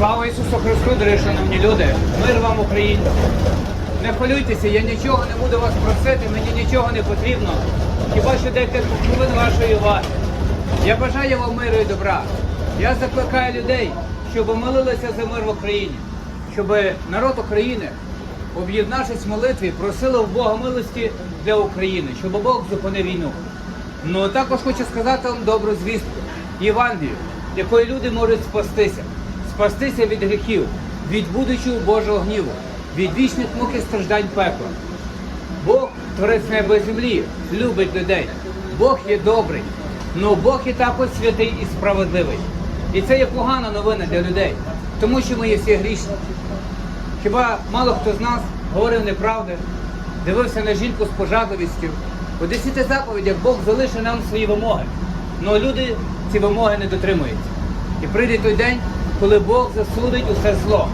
Слава Ісусу Христу, дорогі шановні люди! Мир вам Україні! Не хвилюйтеся, я нічого не буду вас просити, мені нічого не потрібно. Хіба що декілька хвилин вашої уваги. Я бажаю вам миру і добра. Я закликаю людей, щоб молилися за мир в Україні, щоб народ України, об'єднавшись в молитві, просили в Бога милості для України, щоб Бог зупинив війну. Ну також хочу сказати вам добру звістку Євангелію, якою люди можуть спастися, спастися від гріхів, від будучого Божого гніву, від вічних мук і страждань пекла. Бог, творець неба і землі, любить людей. Бог є добрий, але Бог є також святий і справедливий. І це є погана новина для людей, тому що ми є всі грішні. Хіба мало хто з нас говорив неправди, дивився на жінку з пожадливістю. У десяти заповідях Бог залишив нам свої вимоги, але люди ці вимоги не дотримуються. І прийде той день, коли Бог засудить усе зло.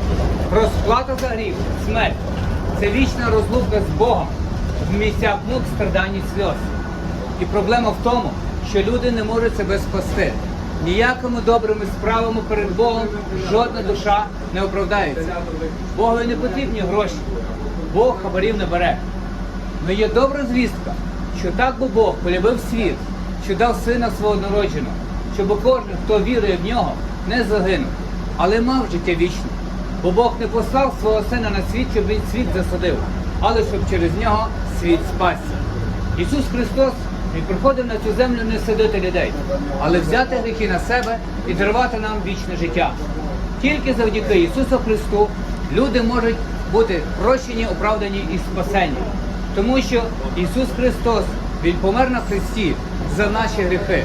Розплата за гріх, смерть це вічна розлука з Богом в місцях мук, страдань і сльоз. І проблема в тому, що люди не можуть себе спасти. Ніякими добрими справами перед Богом жодна душа не оправдається. Богові не потрібні гроші. Бог хабарів не бере. Но є добра звістка, що так би Бог полюбив світ, що дав сина свого народженого, щоб кожен, хто вірує в нього, не загинув, але мав життя вічне. Бо Бог не послав свого сина на світ, щоб він світ засадив, але щоб через нього світ спасся. Ісус Христос Він приходив на цю землю не судити людей, але взяти гріхи на себе і дарувати нам вічне життя. Тільки завдяки Ісусу Христу люди можуть бути прощені, оправдані і спасені. Тому що Ісус Христос, Він помер на Христі за наші гріхи.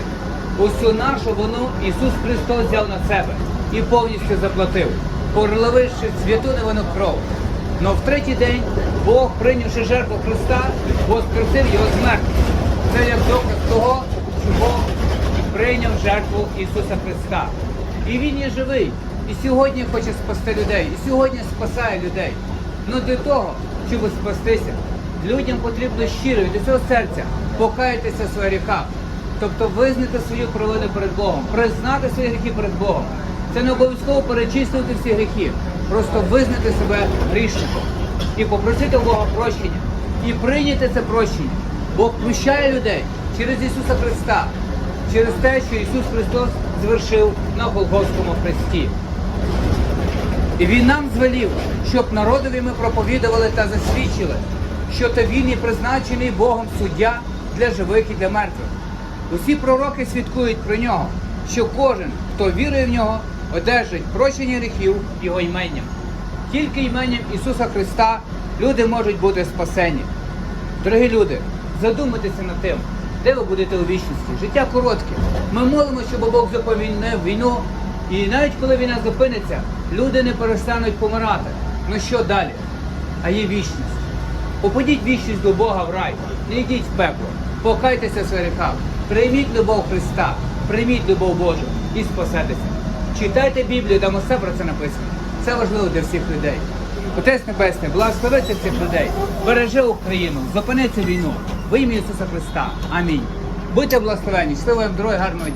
Усю нашу вину Ісус Христос взяв на себе і повністю заплатив, пролививши святу невинну кров. Но в третій день Бог, прийнявши жертву Христа, воскресив його смерть. Це як доказ того, що Бог прийняв жертву Ісуса Христа. І Він є живий. І сьогодні хоче спасти людей, і сьогодні спасає людей. Ну для того, щоб спастися, людям потрібно щиро від усього серця покаятися в своїх гріхах. Тобто визнати свою провину перед Богом, признати свої гріхи перед Богом. Це не обов'язково перечислювати всі гріхи, просто визнати себе грішником і попросити у Бога прощення, і прийняти це прощення. Бог прощає людей через Ісуса Христа, через те, що Ісус Христос звершив на Голгофському хресті. І Він нам звелів, щоб народові ми проповідували та засвідчили, що то він є призначений Богом суддя для живих і для мертвих. Усі пророки свідкують про нього, що кожен, хто вірує в нього, одержить прощення гріхів його іменням. Тільки іменням Ісуса Христа люди можуть бути спасені. Дорогі люди, задумайтеся над тим, де ви будете у вічності. Життя коротке. Ми молимо, щоб Бог зупинив війну. І навіть коли війна зупиниться, люди не перестануть помирати. Ну що далі? А є вічність. Попадіть вічність до Бога в рай, не йдіть в пекло, покайтеся в гріхах, прийміть любов Христа, прийміть любов Божу і спасетеся. Читайте Біблію, там усе про це написано. Це важливо для всіх людей. Отець Небесний, благословиться всіх людей, бережи Україну, зупини цю війну. В ім'я Ісуса Христа. Амінь. Будьте благословені, щасливої вам дороги, гарного дня.